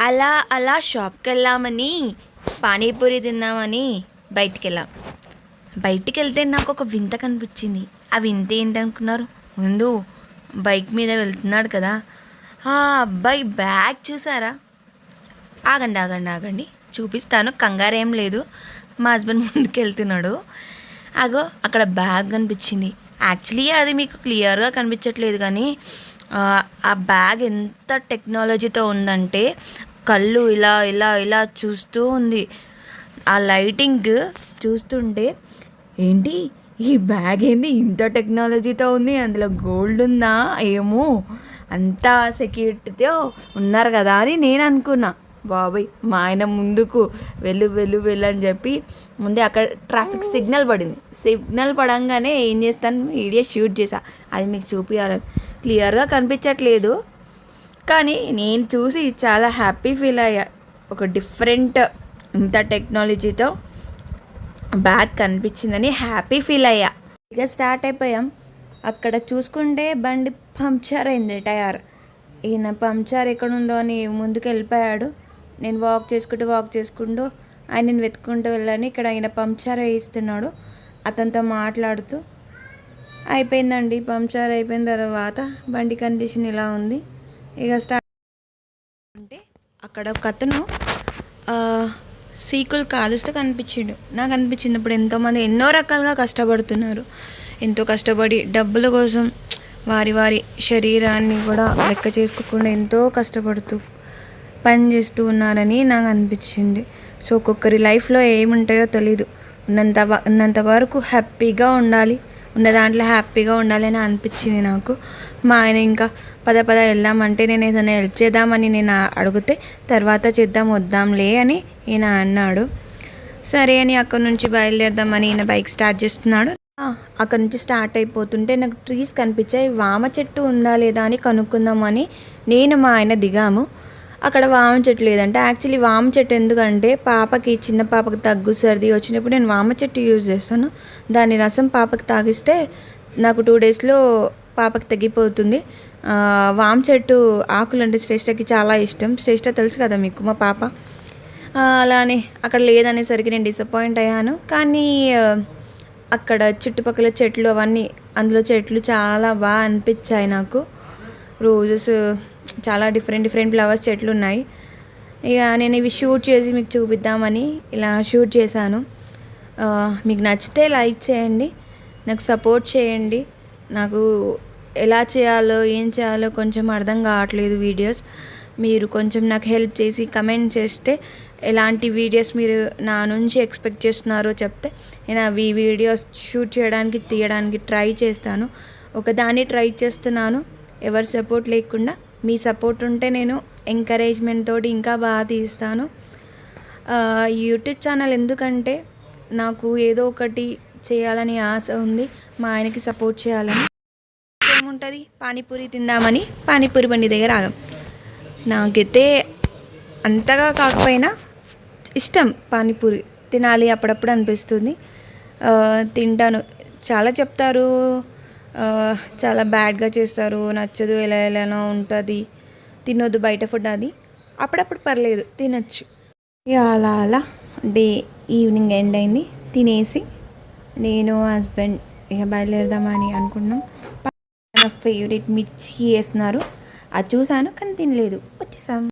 అలా అలా షాప్కి వెళ్ళామని పానీపూరి తిందామని బయటికి వెళ్ళాం బయటికి వెళ్తే నాకు ఒక వింత కనిపించింది. ఆ వింత ఏంటనుకున్నారు? ముందు బైక్ మీద వెళ్తున్నాడు కదా. ఆ అబ్బాయి బ్యాగ్ చూసారా? ఆగండి ఆగండి ఆగండి. చూపిస్తాను కంగారు ఏం లేదు. మా హస్బెండ్ ముందుకు వెళ్తున్నాడు అగో అక్కడ బ్యాగ్ కనిపించింది. యాక్చువల్లీ అది మీకు క్లియర్గా కనిపించట్లేదు కానీ ఆ, బ్యాగ్ ఎంత టెక్నాలజీతో ఉందంటే కళ్ళు ఇలా ఇలా ఇలా చూస్తూ ఉంది. ఆ లైటింగ్ చూస్తుంటే ఏంటి? ఈ బ్యాగ్ ఏంది? ఇంత టెక్నాలజీతో ఉంది అందులో గోల్డ్ ఉందా? ఏమో? అంత సెక్యూరిటీతో ఉన్నారు కదా అని నేను అనుకున్నా. బాబాయ్ మా ఆయన ముందుకు వెళ్ళు వెళ్ళు వెళ్ళు అని చెప్పి ముందే అక్కడ ట్రాఫిక్ సిగ్నల్ పడింది. సిగ్నల్ పడంగానే ఏం చేస్తాను? వీడియో షూట్ చేశా. అది మీకు చూపించాలని క్లియర్గా కనిపించట్లేదు. కానీ నేను చూసి చాలా హ్యాపీ ఫీల్ అయ్యా. ఒక డిఫరెంట్ ఇంత టెక్నాలజీతో బ్యాగ్ కనిపించిందని హ్యాపీ ఫీల్ అయ్యా. ఇక స్టార్ట్ అయిపోయాం. అక్కడ చూసుకుంటే బండి పంక్చర్ అయింది టయర్ ఈయన పంక్చర్ ఎక్కడుందో అని ముందుకు వెళ్ళిపోయాడు. నేను వాక్ చేసుకుంటూ వాక్ చేసుకుంటూ ఆయనని వెతుక్కుంటూ వెళ్ళాను. ఇక్కడ ఆయన పంక్చర్ వేయిస్తున్నాడు అతనితో మాట్లాడుతూ అయిపోయిందండి పంక్చర్ అయిపోయిన తర్వాత బండి కండిషన్ ఇలా ఉంది. ఇక స్టార్ట్ అంటే అక్కడ ఒక అతను సీకులు కాలుస్తూ కనిపించిండు. నాకు అనిపించింది ఇప్పుడు ఎంతోమంది ఎన్నో రకాలుగా కష్టపడుతున్నారు. ఎంతో కష్టపడి డబ్బుల కోసం వారి వారి శరీరాన్ని కూడా లెక్క చేసుకోకుండా ఎంతో కష్టపడుతూ పని చేస్తూ ఉన్నారని నాకు అనిపించింది. సో ఒక్కొక్కరి లైఫ్లో ఏముంటాయో తెలీదు. ఉన్నంత వ- ఉన్నంత వరకు హ్యాపీగా ఉండాలి. ఉన్న దాంట్లో హ్యాపీగా ఉండాలని అనిపించింది నాకు. మా ఆయన ఇంకా పద పద వెళ్దామంటే నేను ఏదైనా హెల్ప్ చేద్దామని నేను అడిగితే తర్వాత చేద్దాం వద్దాంలే అని ఈయన అన్నాడు. సరే అని అక్కడ నుంచి బయలుదేరదామని ఈయన బైక్ స్టార్ట్ చేస్తున్నాడు. అక్కడ నుంచి స్టార్ట్ అయిపోతుంటే నాకు ట్రీస్ కనిపించాయి. వామ చెట్టు ఉందా లేదా అని కనుక్కుందామని నేను మా ఆయన దిగాము. అక్కడ వామ చెట్టు లేదంటే యాక్చువల్లీ వామ చెట్టు ఎందుకంటే పాపకి చిన్న పాపకి దగ్గు సర్ది వచ్చినప్పుడు నేను వామ చెట్టు యూజ్ చేస్తాను. దాని రసం పాపకి తాగిస్తే నాకు టూ డేస్లో పాపకి తగ్గిపోతుంది. వామ చెట్టు ఆకులు అంటే శ్రేష్టకి చాలా ఇష్టం. శ్రేష్ట తెలుసు కదా మీకు మా పాప. అలానే అక్కడ లేదనేసరికి నేను డిసప్పాయింట్ అయ్యాను. కానీ అక్కడ చుట్టుపక్కల చెట్లు అవన్నీ అందులో చెట్లు చాలా బాగా అనిపించాయి నాకు. రోజెస్ చాలా డిఫరెంట్ డిఫరెంట్ ఫ్లవర్స్ చెట్లు ఉన్నాయి ఇక నేను ఇవి షూట్ చేసి మీకు చూపిద్దామని ఇలా షూట్ చేశాను. మీకు నచ్చితే లైక్ చేయండి నాకు సపోర్ట్ చేయండి. నాకు ఎలా చేయాలో ఏం చేయాలో కొంచెం అర్థం కావట్లేదు వీడియోస్ మీరు కొంచెం నాకు హెల్ప్ చేసి కమెంట్ చేస్తే ఎలాంటి వీడియోస్ మీరు నా నుంచి ఎక్స్పెక్ట్ చేస్తున్నారో చెప్తే నేను అవి వీడియోస్ షూట్ చేయడానికి తీయడానికి ట్రై చేస్తాను. ఒకదాన్ని ట్రై చేస్తున్నాను. ఎవరి సపోర్ట్ లేకుండా మీ సపోర్ట్ ఉంటే నేను ఎంకరేజ్మెంట్ తోటి ఇంకా బాగా తీస్తాను యూట్యూబ్ ఛానల్ ఎందుకంటే నాకు ఏదో ఒకటి చేయాలని ఆశ ఉంది. మా ఆయనకి సపోర్ట్ చేయాలని. ఏముంటుంది? పానీపూరి తిందామని పానీపూరి బండి దగ్గర ఆగాం. నాకైతే అంతగా కాకపోయినా ఇష్టం పానీపూరి. తినాలి అప్పుడప్పుడు అనిపిస్తుంది. తింటాను. చాలా చెప్తారు చాలా బ్యాడ్గా చేస్తారు నచ్చదు ఎలా ఎలానో ఉంటుంది. తినొద్దు బయట ఫుడ్ అది. అప్పుడప్పుడు పర్లేదు తినొచ్చు. ఇక అలా అలా డే ఈవినింగ్ ఎండ్ అయింది. తినేసి నేను హస్బెండ్ ఇక బయలుదేరదామని అనుకున్నాం. నా ఫేవరెట్ మిర్చి వేస్తున్నారు. అది చూసాను కానీ తినలేదు. వచ్చేసాం.